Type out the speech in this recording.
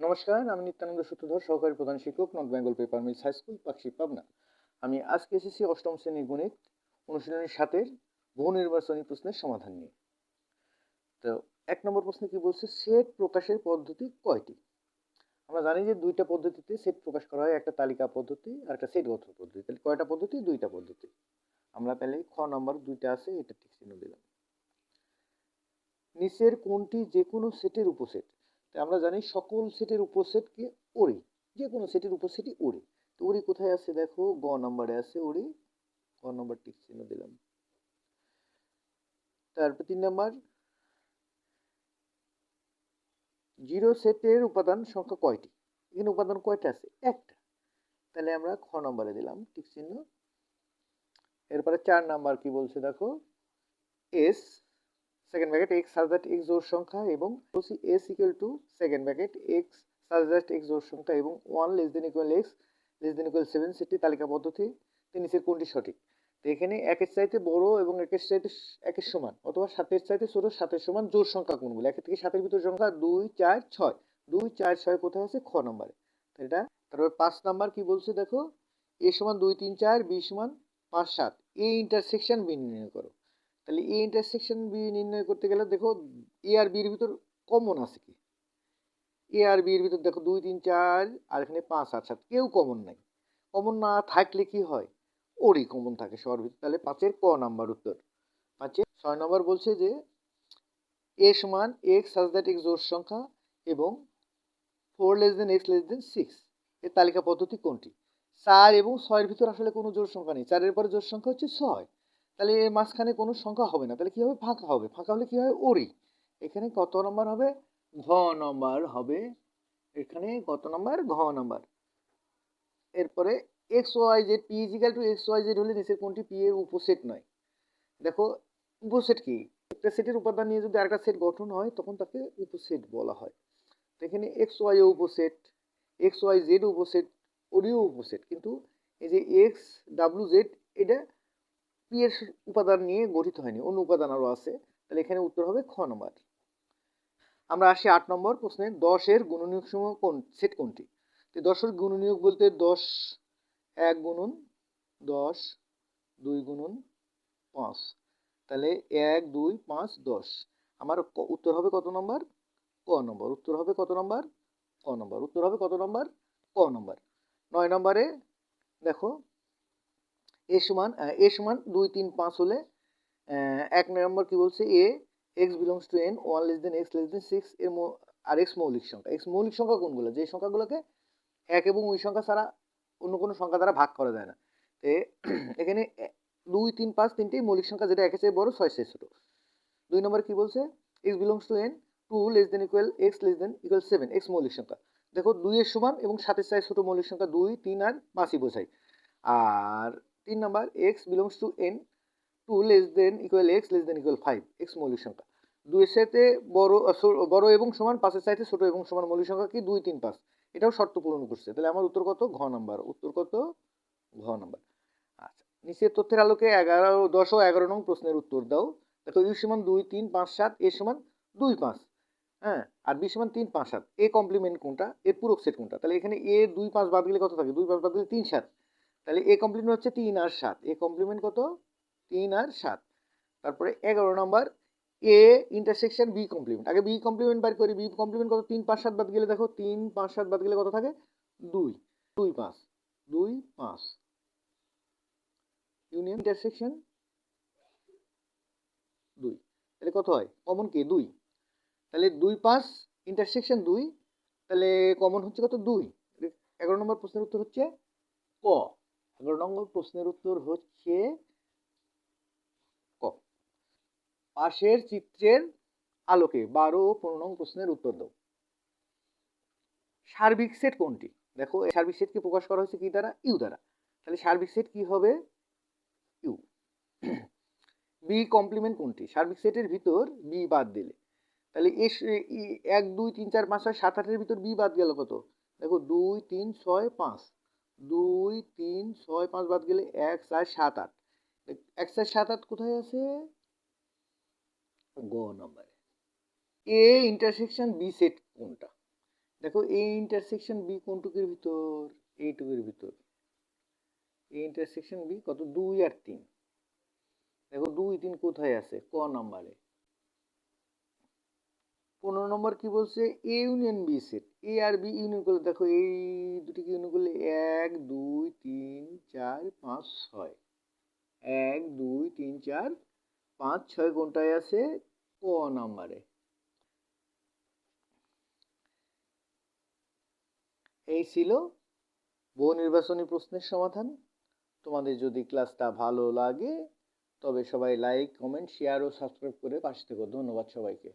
নমস্কার, আমি নিত্যানন্দ সূত্রধর, সহকারী প্রধান শিক্ষক, north Bengal paper mills high school Pakshi Pabna. আমি আজকে এসেছি অষ্টম শ্রেণির গণিত অনুশীলনের সাতের বহু নির্বাচনী প্রশ্নের সমাধান নিয়ে। তো এক নম্বর প্রশ্নে কি বলছে? সেট প্রকাশের পদ্ধতি কয়টি? আমরা জানি যে দুইটা পদ্ধতিতে সেট প্রকাশ করা হয়, একটা তালিকা পদ্ধতি আর একটা সেটগত পদ্ধতি। তাহলে কয়টা পদ্ধতি? দুইটা পদ্ধতি। আমরা তাহলে খ নম্বর দুইটা আছে, এটা ঠিক চিহ্ন দিলাম। নিচের কোনটি যে কোনো সেটের উপসেট? তো আমরা জানি সকল সেটের উপসেটকে ওড়ি যে কোনো সেটের উপসেটই ওড়ি। তো ওড়ি কোথায় আছে দেখো? গ নম্বরে আছে ওড়ি। গ নম্বর টিক চিহ্ন দিলাম। তারপর তিন নম্বর, জিরো সেটের উপাদান সংখ্যা কয়টি? এখানে উপাদান কয়টা আছে? একটা। তাহলে আমরা খ নম্বরে দিলাম টিক চিহ্ন। এরপরে চার নাম্বার কি বলছে দেখো? এস সেকেন্ড ব্র্যাকেট এক্স সাজ এক্স জোর সংখ্যা এবং বলছি S equal to second bracket X সাজ এক্স জোর সংখ্যা এবং one less than equal X less than equal seven সেটি তালিকা পদ্ধতি নিচের কোনটি সঠিক? তো এখানে একের চাইতে বড় এবং একের চাইতে একের সমান অথবা সাতের চাইতে ছোট, সাতের সমান জোর সংখ্যা কোনগুলো একের থেকে সাতের ভিতর সংখ্যা দুই, চার, ছয়। দুই, চার, ছয় কোথায় আছে? খ নম্বরে এটা, তারপর পাঁচ নাম্বার কি বলছে দেখো? এ সমান দুই, তিন, চার, বি সমান পাঁচ, সাত। এই ইন্টারসেকশন বি নির্ণয় করো। তাহলে এই ইন্টারসেকশন বি নির্ণয় করতে গেলে দেখো এ আর বির ভিতর কমন আছে কি? এ আর বির ভিতর দেখো দুই, তিন, চার আর এখানে পাঁচ আট সাত কেউ কমন নাই। কমন না থাকলে কি হয়? ওরই কমন থাকে সবার ভিতর। তাহলে পাঁচের ক নাম্বার উত্তর? পাঁচের ছয় নম্বর বলছে যে এ সমান এক্স সাজ দ্যাট এক্স জোর সংখ্যা এবং four less than X less than six এর তালিকা পদ্ধতি কোনটি? চার এবং ছয়ের ভিতর আসলে কোনো জোর সংখ্যা নেই। চারের পরে জোর সংখ্যা হচ্ছে ছয়। তাহলে এর মাঝখানে কোনো সংখ্যা হবে না। তাহলে কি হবে? ফাঁকা হবে। ফাঁকা হলে কি হয়? ওরি এখানে কত নম্বর হবে? ঘ নম্বর হবে। এখানে কত নম্বর? ঘ নম্বর। এরপরে X Y Z P equal to X Y Z হলে নিচের কোনটি? পি এর উপসেট নয়। দেখো, উপসেট কি? একটা সেটের উপাদান নিয়ে যদি আরেকটা সেট গঠন হয়, তখন তাকে উপসেট বলা হয়। তো এখানে এক্স ওয়াই ও উপসেট এক্স ওয়াই জেড উপসেট ওরিও উপসেট। কিন্তু এই যে এক্স ডাব্লু জেড এটা পি এর উপাদান নিয়ে গঠিত হয়নি, অন্য উপাদান আরও আছে। তাহলে এখানে উত্তর হবে খ নম্বর। আমরা আসি আট নম্বর প্রশ্নে, দশের গুণনীয়ক সমূহ কোন, সেট কোনটি? তো দশের গুণনীয়ক বলতে দশ, এক গুণন দশ, দুই গুণন পাঁচ। তাহলে এক, দুই, পাঁচ, দশ। আমার উত্তর হবে কত নম্বর? ক নম্বর। উত্তর হবে কত নম্বর? ক নম্বর। উত্তর হবে কত নম্বর? ক নম্বর। নয় নম্বরে দেখো এ সমান এ সমান দুই তিন পাঁচ হলে এক নম্বর কি বলছে? A X belongs to N one less than X less than six এর আর এক্স মৌলিক সংখ্যা। এক্স মৌলিক সংখ্যা কোনগুলো? যে সংখ্যাগুলোকে এক এবং ওই সংখ্যা ছাড়া অন্য কোনো সংখ্যা দ্বারা ভাগ করা যায় না। তো এখানে দুই তিন পাঁচ তিনটেই মৌলিক সংখ্যা, যেটা একের চেয়ে বড়, ছয় চেয়ে ছোট। দুই নম্বর কি বলছে? X belongs to N two less than equal X less than equal seven X মৌলিক সংখ্যা। দেখো, দুইয়ের সমান এবং সাতের চাই ছোট মৌলিক সংখ্যা দুই, তিন আর পাঁচই বোঝায়। আর তিন number X belongs to N two less than equal X less than equal five X মৌলিক সংখ্যা। দুইয়ের সাথে বড় বড় এবং সমান, পাঁচের চাইতে ছোট এবং সমান মৌলিক সংখ্যা কি? দুই, তিন, পাঁচ। এটাও শর্ত পূরণ করছে। তাহলে আমার উত্তর কত? ঘ নাম্বার। উত্তর কত? ঘ নাম্বার। আচ্ছা নিচের তথ্যের আলোকে এগারো, দশ ও এগারো নং প্রশ্নের উত্তর দাও। দেখো ইউ সমান দুই, তিন, পাঁচ, সাত এ সমান দুই, পাঁচ। হ্যাঁ আর বি সমান তিন, পাঁচ, সাত। এ কমপ্লিমেন্ট কোনটা? এর পূরক সেট কোনটা? তাহলে এখানে এ দুই, পাঁচ বাদ গেলে কত থাকে? দুই, পাঁচ বাদ গেলে তিন, সাত। তাহলে এ কমপ্লিমেন্ট হচ্ছে তিন আর সাত। এ কমপ্লিমেন্ট কত? তিন আর সাত। তারপরে এগারো number A intersection B complement আগে বি কমপ্লিমেন্ট বার করি। বি কমপ্লিমেন্ট কত? তিন, পাঁচ, সাত বাদ গেলে দেখো, তিন, পাঁচ, সাত বাদ গেলে কত থাকে? দুই। দুই, পাঁচ। দুই, পাঁচ। ইউনিয়ন ইন্টারসেকশন দুই। তাহলে কত হয়? কমন কি? দুই। তাহলে দুই, পাঁচ ইন্টারসেকশন দুই। তাহলে কমন হচ্ছে কত? দুই। এগারো নম্বর প্রশ্নের উত্তর হচ্ছে ক। এগারো নম্বর প্রশ্নের উত্তর হচ্ছে ক। পাশের চিত্রের আলোকে বারো ও পনেরো নং প্রশ্নের উত্তর দাও। সার্বিক সেট কোনটি? দেখো সার্বিক সেটকে প্রকাশ করা হয়েছে কি দ্বারা? ইউ দ্বারা। তাহলে সার্বিক সেট কি হবে? ইউ। বি কমপ্লিমেন্ট কোনটি? সার্বিক সেটের ভিতর বি বাদ দিলে। তাহলে এস এক, দুই, তিন, চার, পাঁচ, ছয়, সাত, আটের ভিতর বি বাদ গেল কত? দেখো, দুই, তিন, ছয়, পাঁচ। দুই, তিন, ছয়, পাঁচ বাদ গেলে এক, চার, সাত, আট। এক, চার, সাত, আট কোথায় আছে? গ নম্বরে। এ ইন্টারসেকশন বি সেট কোনটা? দেখো এই ইন্টারসেকশন বি কোনটুকুর ভিতর? এইটুকুর ভিতর। এই ইন্টারসেকশন বি কত? দুই আর তিন। দেখো, দুই, তিন কোথায় আছে? ক নাম্বারে। পনেরো নম্বর কি বলছে? A union B set A R B union করলে, দেখো এই দুটিকে ইউনিয়ন করলে? এক, দুই, তিন, চার, পাঁচ, ছয়। এক, দুই, তিন, চার, পাঁচ, ছয় কোনটায় আছে? ক নাম্বারে। এই ছিল বহু নির্বাচনী প্রশ্নের সমাধান। তোমাদের যদি ক্লাসটা ভালো লাগে, তবে সবাই লাইক কমেন্ট শেয়ার ও সাবস্ক্রাইব করে পাশে থেকো। ধন্যবাদ সবাইকে।